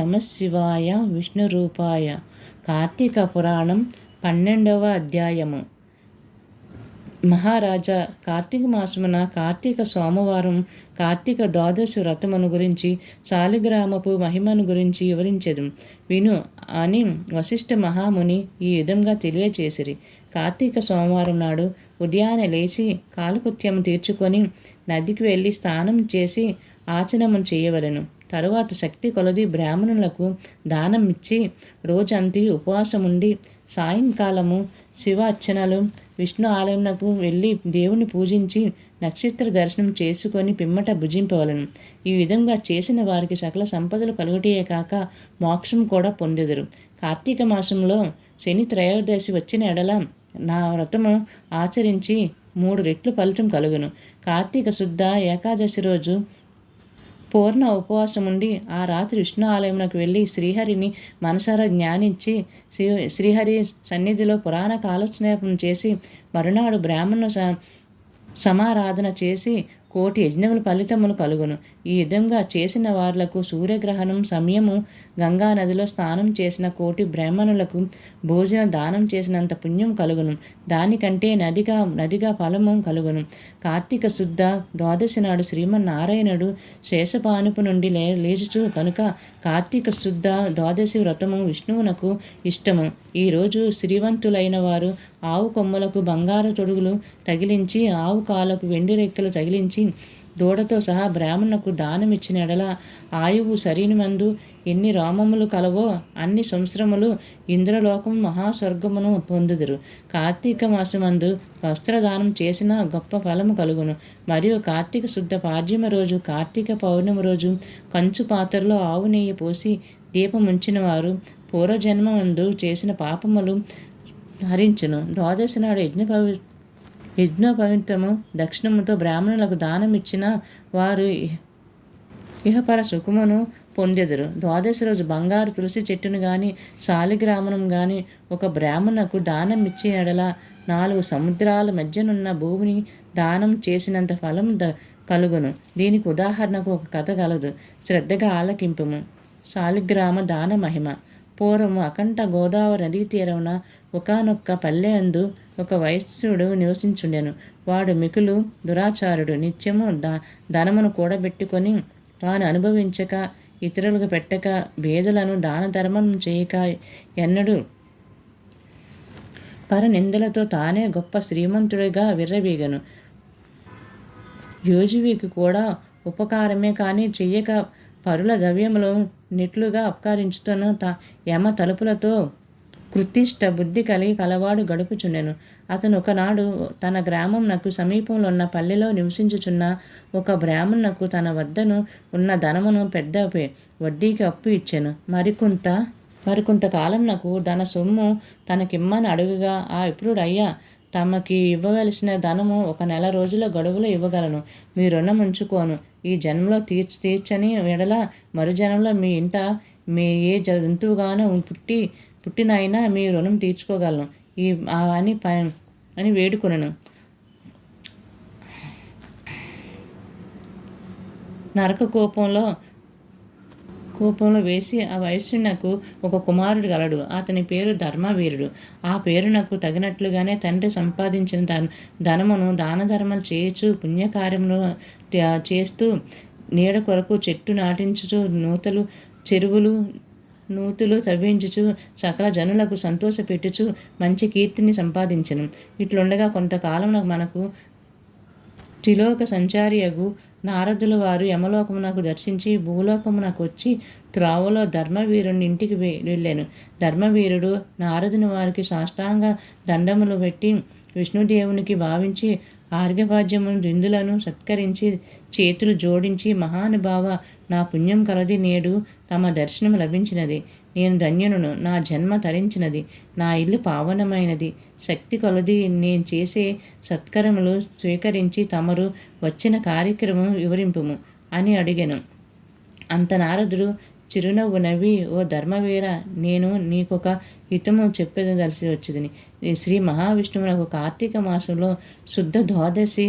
నమశివాయ విష్ణురూపాయ కార్తీక పురాణం పన్నెండవ అధ్యాయము. మహారాజా కార్తీక మాసమున కార్తీక సోమవారం కార్తీక ద్వాదశి వ్రతమును గురించి శాలిగ్రామపు మహిమను గురించి వివరించదు. విను అని వశిష్ఠ మహాముని ఈ విధంగా తెలియచేసిరి. కార్తీక సోమవారం నాడు ఉదయాన్నే లేచి కాలకృత్యం తీర్చుకొని నదికి వెళ్ళి స్నానం చేసి ఆచనము చేయవలను. తరువాత శక్తి కొలది బ్రాహ్మణులకు దానం ఇచ్చి రోజంతి ఉపవాసముండి సాయంకాలము శివ అర్చనలు విష్ణు ఆలయంకు వెళ్ళి దేవుని పూజించి నక్షత్ర దర్శనం చేసుకొని పిమ్మట భుజింపవలను. ఈ విధంగా చేసిన వారికి సకల సంపదలు కలుగుటే కాక మోక్షం కూడా పొందెదరు. కార్తీక మాసంలో శని త్రయోదశి వచ్చిన ఎడల నా వ్రతము ఆచరించి మూడు రెట్లు ఫలితం కలుగును. కార్తీక శుద్ధ ఏకాదశి రోజు పూర్ణ ఉపవాసం ఉండి ఆ రాత్రి విష్ణు ఆలయంలోకి వెళ్ళి శ్రీహరిని మనసారా జ్ఞానించి శ్రీ శ్రీహరి సన్నిధిలో పురాణ కాలక్షేపం చేసి మరునాడు బ్రాహ్మణ సమారాధన చేసి కోటి యజ్ఞముల ఫలితములు కలుగును. ఈ విధంగా చేసిన వార్లకు సూర్యగ్రహణం సమయము గంగా నదిలో స్నానం చేసిన కోటి బ్రాహ్మణులకు భోజన దానం చేసినంత పుణ్యం కలుగును. దానికంటే నదిగా నదిగా ఫలము కలుగును. కార్తీక శుద్ధ ద్వాదశి నాడు శ్రీమన్నారాయణుడు శేషపానుపు నుండి లే లేచుచు కనుక కార్తీక శుద్ధ ద్వాదశి వ్రతము విష్ణువునకు ఇష్టము. ఈరోజు శ్రీవంతులైన వారు ఆవు కొమ్మలకు బంగారు తొడుగులు తగిలించి ఆవు కాలకు వెండి రెక్కలు తగిలించి దూడతో సహా బ్రాహ్మణుకు దానమిచ్చిన ఎడల ఆయువు శరీరమందు ఎన్ని రామములు కలవో అన్ని సంవత్సరములు ఇంద్రలోకం మహాస్వర్గమును పొందుదురు. కార్తీక మాసమందు వస్త్రదానం చేసిన గొప్ప ఫలము కలుగును. మరియు కార్తీక శుద్ధ పాడ్యమ రోజు కార్తీక పౌర్ణమి రోజు కంచు పాత్రలో ఆవు నెయ్యి పోసి దీపముంచిన వారు పూర్వజన్మందు చేసిన పాపములు హరించును. ద్వాదశి నాడు యజ్ఞ పవి యజ్ఞోపవిత్రము దక్షిణముతో బ్రాహ్మణులకు దానం ఇచ్చిన వారు ఇహపర సుఖమును పొందెదరు. ద్వాదశి రోజు బంగారు తులసి చెట్టును కానీ శాలిగ్రామం కానీ ఒక బ్రాహ్మణకు దానం ఇచ్చే ఎడల నాలుగు సముద్రాల మధ్యనున్న భూమిని దానం చేసినంత ఫలం ద కలుగును. దీనికి ఉదాహరణకు ఒక కథ కలదు. శ్రద్ధగా ఆలకింపుము. శాలిగ్రామ దాన మహిమ. పూర్వము అకంఠ గోదావరి నదీ తీరమున ఒకనొక్క పల్లె అందు ఒక వైశ్యుడు నివసించుండెను. వాడు మికులు దురాచారుడు. నిత్యము ద ధనమును కూడబెట్టుకొని తాను అనుభవించక ఇతరులకు పెట్టక భేదులను దాన ధర్మం చేయక ఎన్నడు పరనిందలతో తానే గొప్ప శ్రీమంతుడిగా విర్రవీగను. యోజువికి కూడా ఉపకారమే కానీ చెయ్యక పరుల ద్రవ్యములు నిట్లుగా అపకారించుతను త యమ తలుపులతో కృత్తిష్ట బుద్ధి కలిగి కలవాడు గడుపుచుండెను. అతను ఒకనాడు తన గ్రామంనకు సమీపంలో ఉన్న పల్లెలో నివసించుచున్న ఒక బ్రాహ్మణునకు తన వద్దను ఉన్న ధనమును పెద్ద వడ్డీకి అప్పు ఇచ్చాను. మరికొంత మరికొంత కాలం నాకు ధన సొమ్ము తనకిమ్మని అడుగుగా ఆ ఇప్పుడు అయ్యా తమకి ఇవ్వవలసిన ధనము ఒక నెల రోజుల గడువులో ఇవ్వగలను. మీ రుణం ఉంచుకోను. ఈ జన్మలో తీర్చి తీర్చని ఎడల మరు జన్మలో మీ ఇంట మీ ఏ జంతువుగానో పుట్టి పుట్టినైనా మీ రుణం తీర్చుకోగలను. ఈ అని అని వేడుకొనను. నరక కోపంలో కోపంలో వేసి ఆ వయస్సునకు ఒక కుమారుడు గలడు అతని పేరు ధర్మవీరుడు. ఆ పేరు నాకు తగినట్లుగానే తండ్రి సంపాదించిన ధన ధనమును దాన ధర్మం చేయొచ్చు పుణ్యకార్యములు చేస్తూ నీడ కొరకు చెట్టు నాటించుచు నూతలు చెరువులు నూతులు తవ్వించుచు సకల జనులకు సంతోషపెట్టుచు మంచి కీర్తిని సంపాదించను. ఇట్లుండగా కొంతకాలం మనకు త్రిలోక సంచారియగు నారదుల వారు యమలోకమునకు దర్శించి భూలోకమునకు వచ్చి త్రావలో ధర్మవీరుని ఇంటికి వెళ్ళాను. ధర్మవీరుడు నారదుని వారికి సాష్టాంగ దండములు పెట్టి విష్ణుదేవునికి భావించి ఆర్ఘ్యపాద్యము దిందులను సత్కరించి చేతులు జోడించి మహానుభావ నా పుణ్యం కలది నేడు తమ దర్శనం లభించినది. నేను ధన్యును నా జన్మ తరించినది. నా ఇల్లు పావనమైనది. శక్తి కొలది నేను చేసే సత్కరములు స్వీకరించి తమరు వచ్చిన కార్యక్రమం వివరింపుము అని అడిగాను. అంత నారదుడు చిరునవ్వు నవ్వి ఓ ధర్మవీర నేను నీకొక హితము చెప్పదలసి వచ్చింది శ్రీ మహావిష్ణువునకు కార్తీక మాసంలో శుద్ధ ద్వాదశి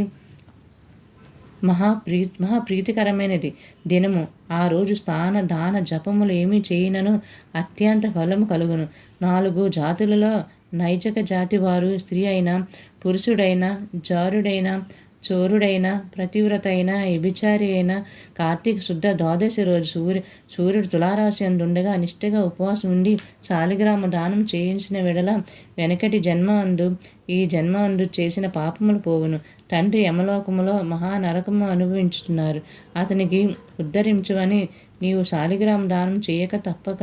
మహాప్రీ మహాప్రీతికరమైనది. దినము ఆ రోజు స్థాన దాన జపములు ఏమీ చేయనను అత్యంత ఫలము కలుగును. నాలుగు జాతులలో నైజక జాతి వారు స్త్రీ అయినా పురుషుడైనా జారుడైనా చోరుడైన ప్రతివ్రత అయిన వ్యభిచారి అయిన కార్తీక శుద్ధ ద్వాదశి రోజు సూర్య సూర్యుడు తులారాశి అందుండగా నిష్ఠగా ఉపవాసం ఉండి శాలిగ్రామ దానం చేయించిన వెడల వెనకటి జన్మ అందు ఈ జన్మ అందు చేసిన పాపములు పోవును. తండ్రి యమలోకములో మహానరకము అనుభవించుతున్నారు అతనికి ఉద్ధరించవని నీవు శాలిగ్రామ దానం చేయక తప్పక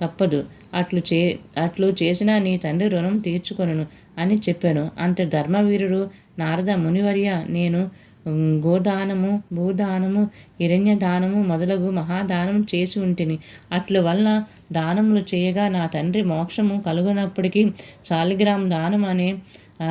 తప్పదు. అట్లు చే అట్లు చేసినా నీ తండ్రి రుణం తీర్చుకొను అని చెప్పాను. అంత ధర్మవీరుడు నారద మునివర్య నేను గోదానము భూదానము హిరణ్య దానము మొదలగు మహాదానం చేసి ఉంటిని. అట్లు వల్ల దానములు చేయగా నా తండ్రి మోక్షము కలుగునప్పటికీ శాలిగ్రామ దానం అనే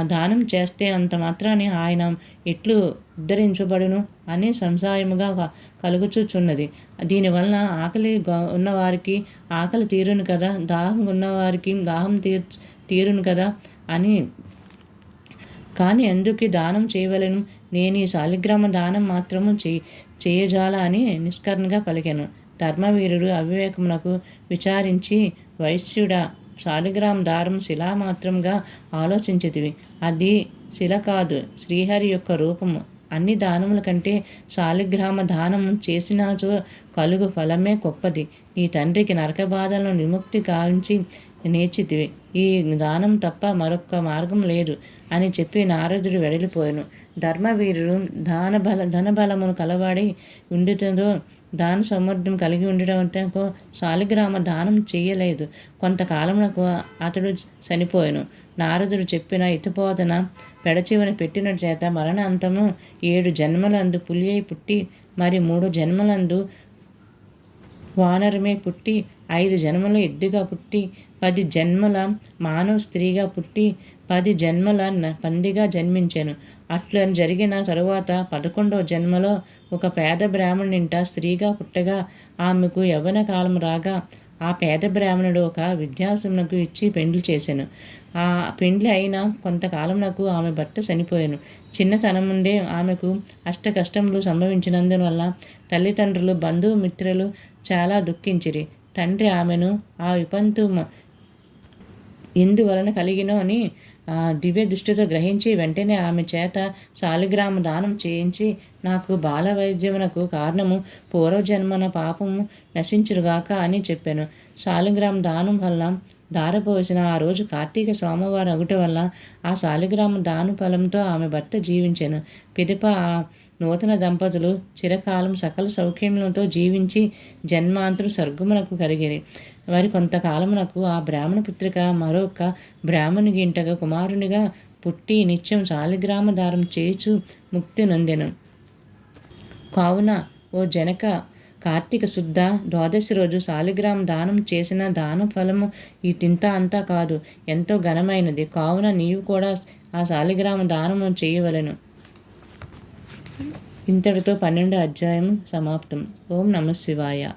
దానం చేస్తే అంత మాత్రాన్ని ఆయన ఎట్లు ఉద్ధరించబడును అని సంశయముగా కలుగుచుచున్నది. దీనివలన ఆకలి ఉన్నవారికి ఆకలి తీరును కదా దాహం ఉన్నవారికి దాహం తీర్ తీరును కదా అని. కానీ ఎందుకు దానం చేయవలను. నేను ఈ శాలిగ్రామ దానం మాత్రము చేయి చేయజాల అని నిష్కరణగా పలికాను. ధర్మవీరుడు అవివేకమునకు విచారించి వైశ్యుడ శాలిగ్రామ దారం శిలా మాత్రంగా ఆలోచించితివి అది శిల కాదు శ్రీహరి యొక్క రూపము అన్ని దానముల కంటే శాలిగ్రామ దానం చేసినాచో కలుగు ఫలమే గొప్పది. నీ తండ్రికి నరక బాధలను విముక్తి కావించి నేర్చితివి. ఈ దానం తప్ప మరొక మార్గం లేదు అని చెప్పి నారదుడు వెడలిపోయాను. ధర్మవీరుడు దాన బల ధనబలమును కలవాడి ఉండుతుందో దాన సమర్థం కలిగి ఉండటంతో శాలిగ్రామ దానం చేయలేదు. కొంతకాలమునకు అతడు చనిపోయాను. నారదుడు చెప్పిన ఇతుపోతన పెడచివన పెట్టిన చేత మరణాంతము ఏడు జన్మలందు పులి అయి పుట్టి మరి మూడు జన్మలందు వానరమే పుట్టి ఐదు జన్మల ఎద్దుగా పుట్టి పది జన్మల మానవ స్త్రీగా పుట్టి పది జన్మల పందిగా జన్మించాను. అట్లా జరిగిన తరువాత పదకొండవ జన్మలో ఒక పేద బ్రాహ్మణింట స్త్రీగా పుట్టగా ఆమెకు యవ్వన కాలం రాగా ఆ పేద బ్రాహ్మణుడు ఒక విద్యాసమునకు ఇచ్చి పెండ్లి చేశాను ఆ పెండ్లి అయిన కొంతకాలమునకు ఆమె భర్త చనిపోయాను. చిన్నతనం నుండే ఆమెకు అష్ట కష్టములు సంభవించినందువల్ల తల్లిదండ్రులు బంధుమిత్రులు చాలా దుఃఖించిరి. తండ్రి ఆమెను ఆ విపంతు ఎందువలన కలిగినో అని దివ్య దృష్టితో గ్రహించి వెంటనే ఆమె చేత శాలిగ్రామ దానం చేయించి నాకు బాల వైద్యమునకు కారణము పూర్వజన్మన పాపము నశించురుగాక అని చెప్పాను. శాలిగ్రామ దానం వల్ల దారపోసిన ఆ రోజు కార్తీక సోమవారం అగుట వల్ల ఆ శాలిగ్రామ దాను ఫలంతో ఆమె భర్త జీవించాను. పిదప ఆ నూతన దంపతులు చిరకాలం సకల సౌఖ్యములతో జీవించి జన్మాంతరు స్వర్గమునకు కరిగిరి. వారి కొంతకాలమునకు ఆ బ్రాహ్మణ పుత్రిక మరొక బ్రాహ్మణి గింటగా కుమారునిగా పుట్టి నిత్యం శాలిగ్రామ దారం చేచు ముక్తి నొందెను. కావున ఓ జనక కార్తీక శుద్ధ ద్వాదశి రోజు శాలిగ్రామ దానం చేసిన దాన ఫలము ఈ తింత అంతా కాదు ఎంతో ఘనమైనది. కావున నీవు కూడా ఆ శాలిగ్రామ దానము చేయవలను. ఇంతటితో పన్నెండు అధ్యాయం సమాప్తం. ఓం నమ శివాయ.